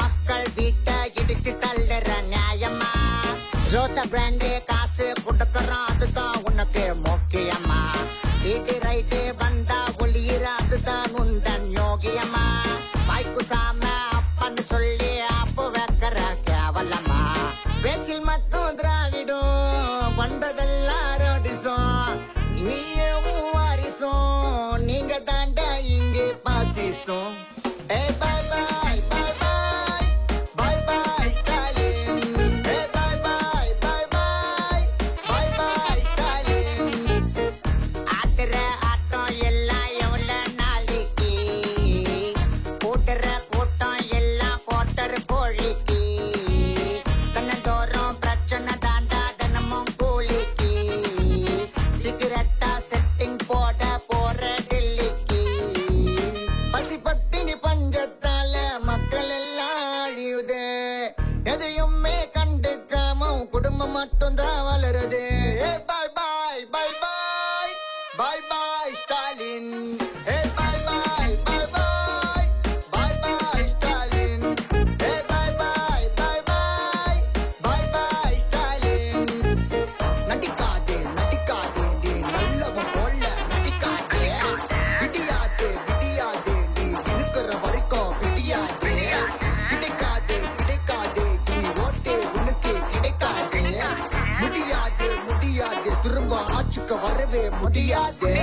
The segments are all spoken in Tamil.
மக்கள் வீட்டை இடிச்சு தள்ளுற நியாயமா? ரோசா பிராண்டு காசு கொடுக்கறோம் அதுதான் உனக்கு முக்கியமா? வீட்டு ரைட்டு வந்தா ஒளியிற அதுதான் உந்தன் யோகியமா? வாய்க்கு சாம அப்பன்னு சொல்லி அப்போ வைக்கிற கேவலமா? பேச்சில் மட்டும் திராவிடும் பண்றதெல்லாம் ரோடிசம் நீயும் வாரிசும் நீங்க தாண்டா இங்கே பாசிசம். நம்ம மட்டும் தான் வளருது பாய் பாய் பாய் பாய் பாய் பாய் ஸ்டாலின் ஏ திரும்ப வரவே முடியாது.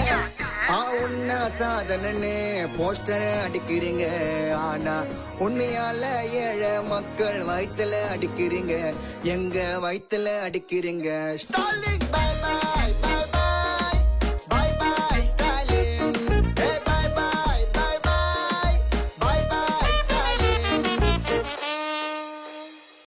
ஆ உன்ன சாதனன்னு போஸ்டர் அடிக்கிறீங்க. ஆனா உண்மையால ஏழை மக்கள் வயிற்றுல அடிக்கிறீங்க. எங்க வயிற்றுல அடிக்கிறீங்க? ஸ்டாலின் பை